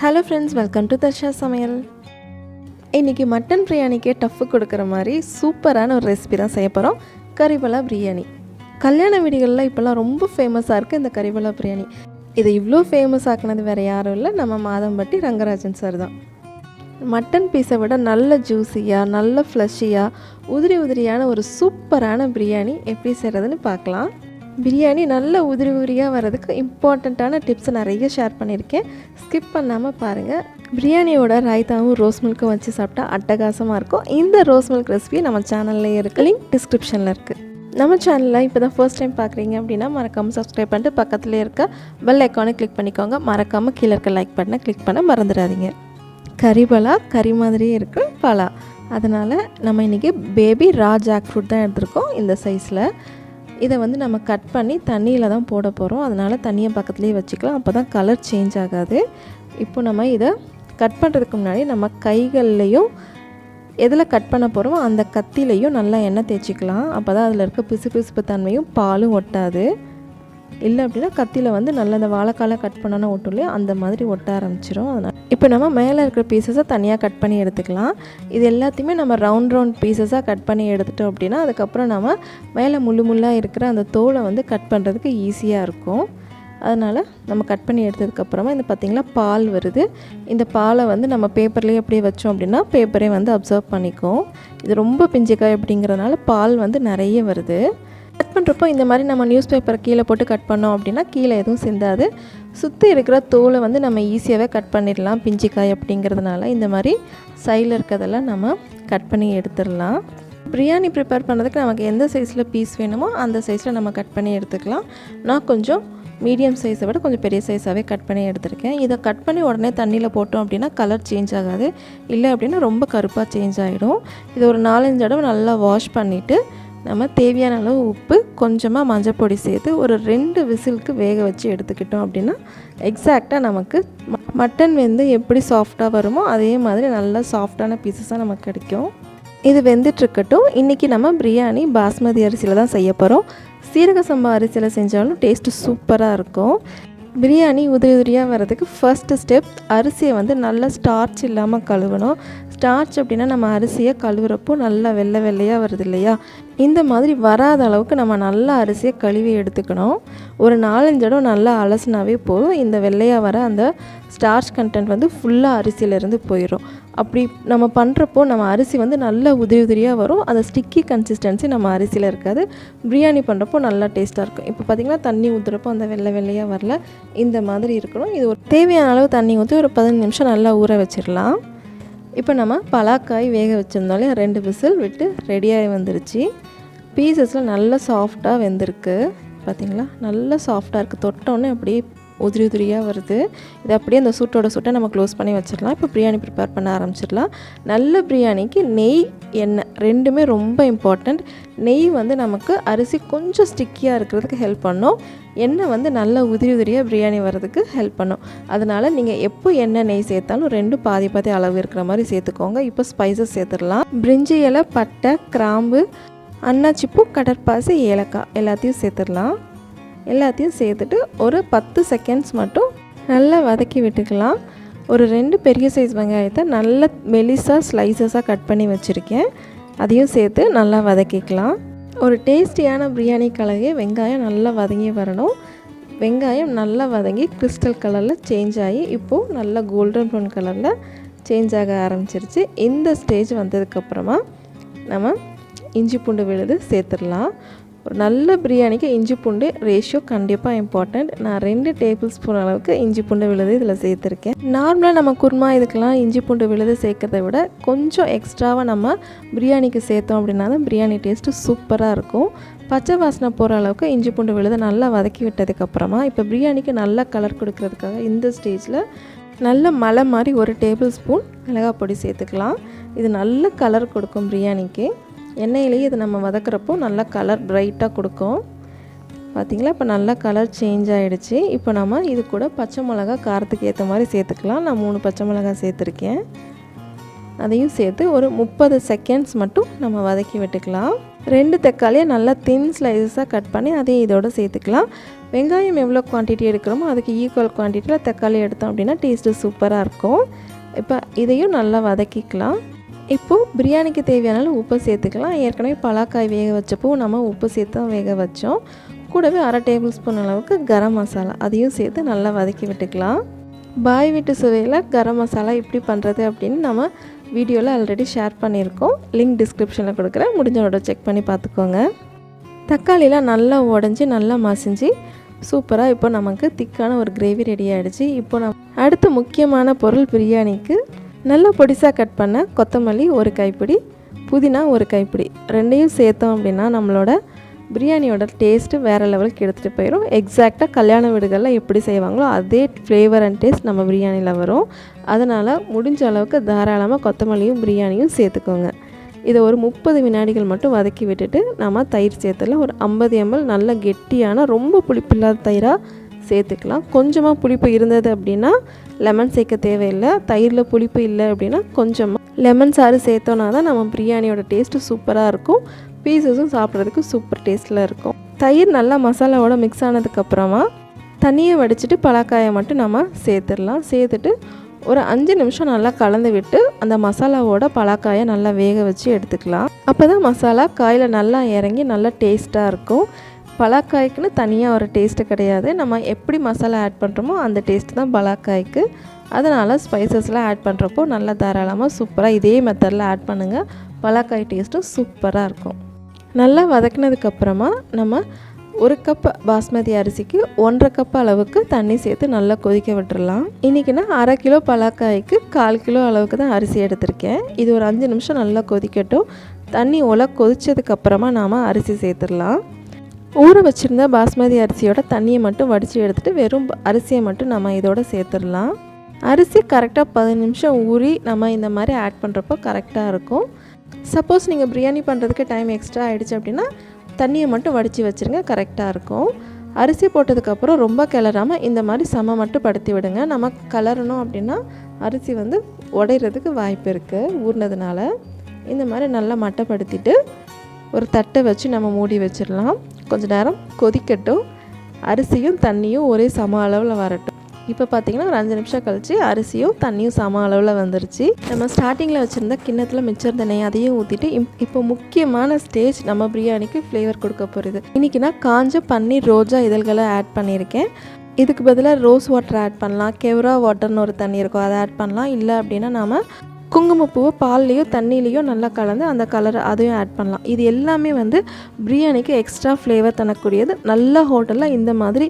Hello friends welcome to Dharsha சமையல் இன்றைக்கி mutton பிரியாணிக்கே tough கொடுக்குற மாதிரி சூப்பரான ஒரு ரெசிபி தான் செய்ய போகிறோம் கறிவலா பிரியாணி. கல்யாண வீடுகளில் இப்போல்லாம் ரொம்ப ஃபேமஸாக இருக்குது இந்த கறிவலா பிரியாணி. இதை இவ்வளோ ஃபேமஸ் ஆக்குனது வேறு யாரும் இல்லை நம்ம மாதம்பட்டி ரங்கராஜன் சார் தான். மட்டன் பீஸை விட நல்ல ஜூஸியாக நல்ல ஃப்ளஷியாக உதிரி உதிரியான ஒரு சூப்பரான பிரியாணி எப்படி செய்கிறதுன்னு பார்க்கலாம். பிரியாணி நல்ல உதிரி உதிரியாக வர்றதுக்கு இம்பார்ட்டண்ட்டான டிப்ஸை நிறைய ஷேர் பண்ணியிருக்கேன். ஸ்கிப் பண்ணாமல் பாருங்கள் பிரியாணியோட ரைத்தாவும் ரோஸ் மில்க்கும் வச்சு சாப்பிட்டா அட்டகாசமாக இருக்கும். இந்த ரோஸ் மில்க் ரெசிபி நம்ம சேனல்லையே இருக்குது லிங்க் டிஸ்கிரிப்ஷனில் இருக்குது நம்ம சேனலில் இப்போ தான் ஃபர்ஸ்ட் டைம் பார்க்குறீங்க அப்படின்னா மறக்காமல் சப்ஸ்கிரைப் பண்ணிட்டு பக்கத்தில் இருக்க பெல் ஐக்கானை கிளிக் பண்ணிக்கோங்க. மறக்காமல் கீழே இருக்க லைக் பட்டனை கிளிக் பண்ண மறந்துடாதீங்க. கறிபலா கறி மாதிரியே இருக்கு பலா. அதனால் நம்ம இன்றைக்கி பேபி ரா ஜாக் ஃப்ரூட் தான் எடுத்திருக்கோம் இந்த சைஸில் இதை வந்து நம்ம கட் பண்ணி தண்ணியில் தான் போட போகிறோம் அதனால் தண்ணியை பக்கத்துலேயே வச்சுக்கலாம். அப்போ தான் கலர் சேஞ்ச் ஆகாது. இப்போ நம்ம இதை கட் பண்ணுறதுக்கு முன்னாடி நம்ம கைகள்லேயும் எதில் கட் பண்ண போகிறோமோ அந்த கத்திலையும் நல்லா எண்ணெய் தேய்ச்சிக்கலாம். அப்போ தான் அதில் இருக்க பிசு பிசுப்பு தன்மையும் பாலும் ஒட்டாது. இல்லை அப்படின்னா கத்தியில் வந்து நல்ல அந்த வாழைக்காலை கட் பண்ணோன்னா ஒட்டும் இல்லையா? அந்த மாதிரி ஒட்ட ஆரம்பிச்சிடும் அதனால் இப்போ நம்ம மேலே இருக்கிற பீசஸை தனியாக கட் பண்ணி எடுத்துக்கலாம். இது எல்லாத்தையுமே நம்ம ரவுண்ட் ரவுண்ட் பீசஸாக கட் பண்ணி எடுத்துட்டோம் அப்படின்னா அதுக்கப்புறம் நம்ம மேலே முள்ளு முள்ளாக இருக்கிற அந்த தோலை வந்து கட் பண்ணுறதுக்கு ஈஸியாக இருக்கும். அதனால் நம்ம கட் பண்ணி எடுத்ததுக்கப்புறமா இந்த பார்த்திங்களா பால் வருது. இந்த பாலை வந்து நம்ம பேப்பர்லேயே அப்படியே வச்சோம் அப்படின்னா பேப்பரே வந்து அப்சர்வ் பண்ணிக்கும். இது ரொம்ப பிஞ்சிக்காய் அப்படிங்கிறதுனால பால் வந்து நிறைய வருது. கட் பண்ணுறப்போ இந்த மாதிரி நம்ம நியூஸ் பேப்பரை கீழே போட்டு கட் பண்ணோம் அப்படின்னா கீழே எதுவும் சிந்தாது. சுற்றி இருக்கிற தோலை வந்து நம்ம ஈஸியாகவே கட் பண்ணிடலாம். பிஞ்சிக்காய் அப்படிங்கிறதுனால இந்த மாதிரி சைடில் இருக்கிறதெல்லாம் நம்ம கட் பண்ணி எடுத்துடலாம். பிரியாணி ப்ரிப்பேர் பண்ணுறதுக்கு நமக்கு எந்த சைஸில் பீஸ் வேணுமோ அந்த சைஸில் நம்ம கட் பண்ணி எடுத்துக்கலாம். நான் கொஞ்சம் மீடியம் சைஸை விட கொஞ்சம் பெரிய சைஸாகவே கட் பண்ணி எடுத்திருக்கேன். இதை கட் பண்ணி உடனே தண்ணியில் போட்டோம் அப்படின்னா கலர் சேஞ்ச் ஆகாது. இல்லை அப்படின்னா ரொம்ப கருப்பாக சேஞ்ச் ஆகிடும் இது ஒரு நாலஞ்சு தடவை நல்லா வாஷ் பண்ணிவிட்டு நம்ம தேவையான அளவு உப்பு கொஞ்சமாக மஞ்சப்பொடி சேர்த்து ஒரு ரெண்டு விசிலுக்கு வேக வச்சு எடுத்துக்கிட்டோம் அப்படின்னா எக்ஸாக்டாக நமக்கு மட்டன் வெந்து எப்படி சாஃப்டாக வருமோ அதே மாதிரி நல்லா சாஃப்டான பீசஸாக நமக்கு கிடைக்கும். இது வெந்துட்டுருக்கட்டும். இன்றைக்கி நம்ம பிரியாணி பாஸ்மதி அரிசியில் தான் செய்ய போகிறோம் சீரக சம்பா அரிசியில் செஞ்சாலும் டேஸ்ட்டு சூப்பராக இருக்கும். பிரியாணி உதிரி உதிரியாக வர்றதுக்கு ஃபர்ஸ்ட்டு ஸ்டெப் அரிசியை வந்து நல்லா ஸ்டார்ச் இல்லாமல் கழுவணும். ஸ்டார்ச் அப்படின்னா நம்ம அரிசியை கழுவுறப்போ நல்லா வெள்ளை வெள்ளையாக வருது இல்லையா இந்த மாதிரி வராத அளவுக்கு நம்ம நல்லா அரிசியை கழுவி எடுத்துக்கணும். ஒரு நாலஞ்சு தடவை நல்லா அலசினாவே போதும். இந்த வெள்ளையாக வர அந்த ஸ்டார்ச் கண்டென்ட் வந்து ஃபுல்லாக அரிசியிலேருந்து போயிடும் அப்படி நம்ம பண்ணுறப்போ நம்ம அரிசி வந்து நல்ல உதிரி உதிரியாக வரும். அந்த ஸ்டிக்கி கன்சிஸ்டன்சி நம்ம அரிசியில் இருக்காது. பிரியாணி பண்ணுறப்போ நல்லா டேஸ்ட்டாக இருக்கும். இப்போ பார்த்திங்கன்னா தண்ணி ஊற்றுறப்போ அந்த வெள்ளை வெள்ளையாக வரல. இந்த மாதிரி இருக்கணும். இது ஒரு தேவையான அளவு தண்ணி ஊற்றி ஒரு பதினஞ்சு நிமிஷம் நல்லா ஊற வச்சிடலாம். இப்போ நம்ம பலாக்காய் வேக வச்சுருந்தாலே ரெண்டு விசில் விட்டு ரெடியாகி வந்துருச்சு. பீசஸில் நல்லா சாஃப்டாக வெந்திருக்கு. பார்த்திங்களா? நல்லா சாஃப்டாக இருக்குது தொட்டோன்னே அப்படியே உதிரி உதிரியாக வருது. இது அப்படியே அந்த சூட்டோட சூட்டை நம்ம க்ளோஸ் பண்ணி வச்சிடலாம். இப்போ பிரியாணி ப்ரிப்பேர் பண்ண ஆரம்பிச்சிடலாம். நல்ல பிரியாணிக்கு நெய் எண்ணெய் ரெண்டுமே ரொம்ப இம்பார்ட்டண்ட் நெய் வந்து நமக்கு அரிசி கொஞ்சம் ஸ்டிக்கியாக இருக்கிறதுக்கு ஹெல்ப் பண்ணும். எண்ணெய் வந்து நல்ல உதிரி உதிரியாக பிரியாணி வர்றதுக்கு ஹெல்ப் பண்ணும். அதனால் நீங்கள் எப்போ எண்ணெய் நெய் சேர்த்தாலும் ரெண்டு பாதி பாதி அளவு இருக்கிற மாதிரி சேர்த்துக்கோங்க. இப்போ ஸ்பைசஸ் சேர்த்துடலாம். பிரிஞ்சி இலை பட்டை கிராம்பு அன்னாச்சிப்பூ கடற்பாசி ஏலக்காய் எல்லாத்தையும் சேர்த்துடலாம். எல்லாத்தையும் சேர்த்துட்டு ஒரு பத்து செகண்ட்ஸ் மட்டும் நல்லா வதக்கி விட்டுக்கலாம். ஒரு ரெண்டு பெரிய சைஸ் வெங்காயத்தை நல்ல மெலிசாக ஸ்லைசஸாக கட் பண்ணி வச்சுருக்கேன். அதையும் சேர்த்து நல்லா வதக்கிக்கலாம். ஒரு டேஸ்டியான பிரியாணி கலகே வெங்காயம் நல்லா வதங்கி வரணும். வெங்காயம் நல்லா வதங்கி கிறிஸ்டல் கலரில் சேஞ்ச் ஆகி இப்போது நல்லா கோல்டன் ப்ரௌன் கலரில் சேஞ்ச் ஆக ஆரம்பிச்சிருச்சு. இந்த ஸ்டேஜ் வந்ததுக்கப்புறமா நம்ம இஞ்சி பூண்டு விழுது சேர்த்துடலாம். ஒரு நல்ல பிரியாணிக்கு இஞ்சி பூண்டு ரேஷியோ கண்டிப்பாக இம்பார்ட்டண்ட் நான் ரெண்டு டேபிள் ஸ்பூன் அளவுக்கு இஞ்சி பூண்டு விழுது இதில் சேர்த்துருக்கேன். நார்மலாக நம்ம குருமா இதுக்கெல்லாம் இஞ்சி பூண்டு விழுது சேர்க்கறத விட கொஞ்சம் எக்ஸ்ட்ராவாக நம்ம பிரியாணிக்கு சேர்த்தோம் அப்படின்னா தான் பிரியாணி டேஸ்ட்டு சூப்பராக இருக்கும். பச்சை வாசனை போகிற அளவுக்கு இஞ்சி பூண்டு விழுது நல்லா வதக்கி விட்டதுக்கப்புறமா இப்போ பிரியாணிக்கு நல்லா கலர் கொடுக்கறதுக்காக இந்த ஸ்டேஜில் நல்ல மலை மாதிரி ஒரு டேபிள் ஸ்பூன் மிளகாய் பொடி சேர்த்துக்கலாம். இது நல்ல கலர் கொடுக்கும் பிரியாணிக்கு. எண்ணெயிலேயே இது நம்ம வதக்குறப்போ நல்லா கலர் ப்ரைட்டாக கொடுக்கும். பார்த்திங்களா இப்போ நல்லா கலர் சேஞ்ச் ஆகிடுச்சு இப்போ நம்ம இது கூட பச்சை மிளகா காரத்துக்கு ஏற்ற மாதிரி சேர்த்துக்கலாம். நான் மூணு பச்சை மிளகா சேர்த்துருக்கேன். அதையும் சேர்த்து ஒரு முப்பது செகண்ட்ஸ் மட்டும் நம்ம வதக்கி விட்டுக்கலாம். ரெண்டு தக்காளியை நல்லா தின் ஸ்லைஸஸாக கட் பண்ணி அதையும் இதோட சேர்த்துக்கலாம். வெங்காயம் எவ்வளோ குவான்டிட்டி எடுக்கிறோமோ அதுக்கு ஈக்குவல் குவான்டிட்டியில் தக்காளி எடுத்தோம் அப்படின்னா டேஸ்ட்டு சூப்பராக இருக்கும். இப்போ இதையும் நல்லா வதக்கிக்கலாம். இப்போது பிரியாணிக்கு தேவையான அளவு உப்பு சேர்த்துக்கலாம். ஏற்கனவே பலாக்காய் வேக வச்சப்போ நம்ம உப்பு சேர்த்து தான் வேக வச்சோம். கூடவே அரை டேபிள் ஸ்பூன் அளவுக்கு கரம் மசாலா அதையும் சேர்த்து நல்லா வதக்கி விட்டுக்கலாம். பாய் வீட்டு சுவையில் கரம் மசாலா எப்படி பண்ணுறது அப்படின்னு நம்ம வீடியோவில் ஆல்ரெடி ஷேர் பண்ணியிருக்கோம். லிங்க் டிஸ்கிரிப்ஷனில் கொடுக்குறேன். முடிஞ்சவரோட செக் பண்ணி பார்த்துக்கோங்க. தக்காளிலாம் நல்லா உடஞ்சி நல்லா மசிஞ்சு சூப்பராக இப்போ நமக்கு திக்கான ஒரு கிரேவி ரெடி ஆகிடுச்சு இப்போ நம் அடுத்த முக்கியமான பொருள் பிரியாணிக்கு நல்லா பொடிசாக கட் பண்ண கொத்தமல்லி ஒரு கைப்பிடி புதினா ஒரு கைப்பிடி ரெண்டையும் சேர்த்தோம் அப்படின்னா நம்மளோட பிரியாணியோட டேஸ்ட்டு வேறு லெவலுக்கு எடுத்துகிட்டு போயிடும் எக்ஸாக்டாக கல்யாண வீடுகளில் எப்படி செய்வாங்களோ அதே ஃப்ளேவர் அண்ட் டேஸ்ட் நம்ம பிரியாணியில் வரும். அதனால் முடிஞ்ச அளவுக்கு தாராளமாக கொத்தமல்லியும் பிரியாணியும் சேர்த்துக்கோங்க. இதை ஒரு முப்பது வினாடிகள் மட்டும் வதக்கி விட்டுட்டு நம்ம தயிர் சேர்த்துல ஒரு ஐம்பது எம்எல் நல்ல கெட்டியான ரொம்ப புளிப்பில்லாத தயிராக சேர்த்துக்கலாம். கொஞ்சமாக புளிப்பு இருந்தது அப்படின்னா லெமன் சேர்க்க தேவையில்லை. தயிரில் புளிப்பு இல்லை அப்படின்னா கொஞ்சமாக லெமன் சாறு சேர்த்தோன்னா தான் நம்ம பிரியாணியோட டேஸ்ட்டு சூப்பராக இருக்கும். பீசஸும் சாப்பிட்றதுக்கு சூப்பர் டேஸ்ட்டில் இருக்கும். தயிர் நல்லா மசாலாவோட மிக்ஸ் ஆனதுக்கப்புறமா தண்ணியை வடிச்சிட்டு பலாக்காயை மட்டும் நம்ம சேர்த்துடலாம். சேர்த்துட்டு ஒரு அஞ்சு நிமிஷம் நல்லா கலந்து விட்டு அந்த மசாலாவோட பலாக்காயை நல்லா வேக வச்சு எடுத்துக்கலாம். அப்போ தான் மசாலா காயில் நல்லா இறங்கி நல்லா டேஸ்ட்டாக இருக்கும். பலாக்காய்க்குன்னு தனியாக ஒரு டேஸ்ட்டு கிடையாது. நம்ம எப்படி மசாலா ஆட் பண்ணுறோமோ அந்த டேஸ்ட் தான் பலாக்காய்க்கு. அதனால் ஸ்பைசஸ்லாம் ஆட் பண்ணுறப்போ நல்லா தாராளமாக சூப்பராக இதே மெத்தடில் ஆட் பண்ணுங்கள் பலாக்காய் டேஸ்ட்டும் சூப்பராக இருக்கும். நல்லா வதக்கினதுக்கப்புறமா நம்ம ஒரு கப் பாஸ்மதி அரிசிக்கு ஒன்றரை கப் அளவுக்கு தண்ணி சேர்த்து நல்லா கொதிக்க விட்டுடலாம் இன்றைக்கி நான் அரை கிலோ பலாக்காய்க்கு கால் கிலோ அளவுக்கு தான் அரிசி எடுத்திருக்கேன். இது ஒரு அஞ்சு நிமிஷம் நல்லா கொதிக்கட்டும். தண்ணி ஒலை கொதிச்சதுக்கப்புறமா நாம் அரிசி சேர்த்துடலாம். ஊற வச்சுருந்த பாஸ்மதி அரிசியோட தண்ணியை மட்டும் வடித்து எடுத்துகிட்டு வெறும் அரிசியை மட்டும் நம்ம இதோட சேர்த்துடலாம். அரிசி கரெக்டாக பதினஞ்சு நிமிஷம் ஊறி நம்ம இந்த மாதிரி ஆட் பண்ணுறப்போ கரெக்டாக இருக்கும். சப்போஸ் நீங்கள் பிரியாணி பண்ணுறதுக்கு டைம் எக்ஸ்ட்ரா ஆகிடுச்சு அப்படின்னா தண்ணியை மட்டும் வடித்து வச்சுருங்க கரெக்டாக இருக்கும். அரிசி போட்டதுக்கப்புறம் ரொம்ப கிளறாமல் இந்த மாதிரி சம மட்டும் படுத்தி விடுங்க. நம்ம கலரணும் அப்படின்னா அரிசி வந்து உடையிறதுக்கு வாய்ப்பு இருக்குது ஊறினதுனால. இந்த மாதிரி நல்லா மட்டைப்படுத்திட்டு ஒரு தட்டை வச்சு நம்ம மூடி வச்சிடலாம். கொஞ்ச நேரம் கொதிக்கட்டும். அரிசியும் தண்ணியும் ஒரே சம அளவில் வரட்டும். இப்போ பார்த்தீங்கன்னா ஒரு அஞ்சு நிமிஷம் கழிச்சு அரிசியும் தண்ணியும் சம அளவில் வந்துருச்சு. நம்ம ஸ்டார்டிங்கில் வச்சுருந்த கிண்ணத்தில் மிச்சம் இருந்த நெய் அதையும் ஊற்றிட்டு இப்போ முக்கியமான ஸ்டேஜ் நம்ம பிரியாணிக்கு ஃப்ளேவர் கொடுக்க போகிறது இன்றைக்கி நான் காஞ்ச பன்னீர் ரோஜா இதழ்களை ஆட் பண்ணியிருக்கேன். இதுக்கு பதிலாக ரோஸ் வாட்டர் ஆட் பண்ணலாம். கெவ்ரா வாட்டர்னு ஒரு தண்ணி இருக்கும். அதை ஆட் பண்ணலாம். இல்லை அப்படின்னா நாம் குங்குமப்பூவை பால்லையோ தண்ணியிலையோ நல்லா கலந்து அந்த கலரை அதையும் ஆட் பண்ணலாம். இது எல்லாமே வந்து பிரியாணிக்கு எக்ஸ்ட்ரா ஃப்ளேவர் தரக்கூடியது. நல்ல ஹோட்டலில் இந்த மாதிரி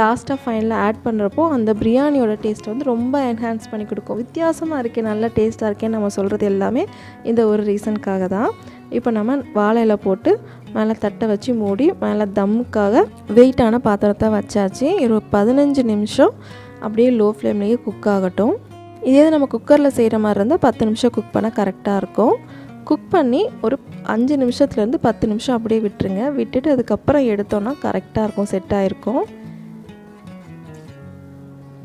லாஸ்ட்டாக ஃபைனலில் ஆட் பண்ணுறப்போ அந்த பிரியாணியோட டேஸ்ட் வந்து ரொம்ப என்ஹான்ஸ் பண்ணி கொடுக்கும். வித்தியாசமாக இருக்கே நல்ல டேஸ்ட்டாக இருக்கேன்னு நம்ம சொல்கிறது எல்லாமே இந்த ஒரு ரீசனுக்காக தான். இப்போ நம்ம வாழையில் போட்டு மேலே தட்டை வச்சு மூடி மேலே தம்முக்காக வெயிட்டான பாத்திரத்தை வச்சாச்சு. ஒரு பதினஞ்சு நிமிஷம் அப்படியே லோ ஃப்ளேம்லேயே குக் ஆகட்டும். இதே இது நம்ம குக்கரில் செய்கிற மாதிரி இருந்தால் பத்து நிமிஷம் குக் பண்ண கரெக்டாக இருக்கும். குக் பண்ணி ஒரு அஞ்சு நிமிஷத்துலேருந்து பத்து நிமிஷம் அப்படியே விட்டுருங்க. விட்டுட்டு அதுக்கப்புறம் எடுத்தோன்னா கரெக்டாக இருக்கும் செட் ஆகிருக்கும்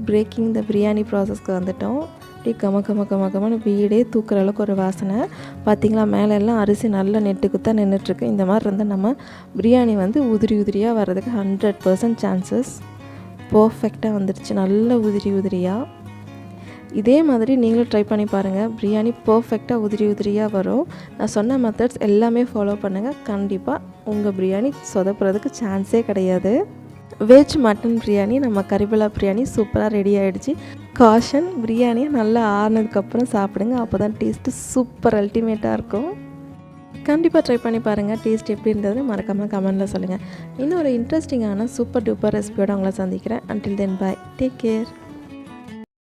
பிரேக்கிங் த பிரியாணி ப்ராசஸ்க்கு வந்துட்டோம். அப்படியே கம கம கம கமன்னு வீடே தூக்குற அளவுக்கு ஒரு வாசனை. பார்த்திங்களா மேலே எல்லாம் அரிசி நல்ல நெட்டுக்குத்தான் குத்தாக நின்றுட்டுருக்கு இந்த மாதிரி இருந்தால் நம்ம பிரியாணி வந்து உதிரி உதிரியாக வர்றதுக்கு ஹண்ட்ரட் பர்சன்ட் சான்சஸ் பர்ஃபெக்டாக வந்துடுச்சு நல்ல உதிரி உதிரியாக இதே மாதிரி நீங்களும் ட்ரை பண்ணி பாருங்கள் பிரியாணி பர்ஃபெக்டாக உதிரி உதிரியாக வரும். நான் சொன்ன மெத்தட்ஸ் எல்லாமே ஃபாலோ பண்ணுங்கள் கண்டிப்பாக உங்கள் பிரியாணி சொதப்புறதுக்கு சான்ஸே கிடையாது. வெஜ் மட்டன் பிரியாணி நம்ம கறிபலா பிரியாணி சூப்பராக ரெடி ஆகிடுச்சு காஷன் பிரியாணியை நல்லா ஆறுனதுக்கப்புறம் சாப்பிடுங்க. அப்போ தான் டேஸ்ட்டு சூப்பர் அல்டிமேட்டாக இருக்கும். கண்டிப்பாக ட்ரை பண்ணி பாருங்கள் டேஸ்ட் எப்படி இருந்தது மறக்காமல் கமெண்டில் சொல்லுங்கள் இன்னும் ஒரு இன்ட்ரெஸ்டிங்கான சூப்பர் டூப்பர் ரெசிபியோட உங்களை சந்திக்கிறேன். Until then bye take care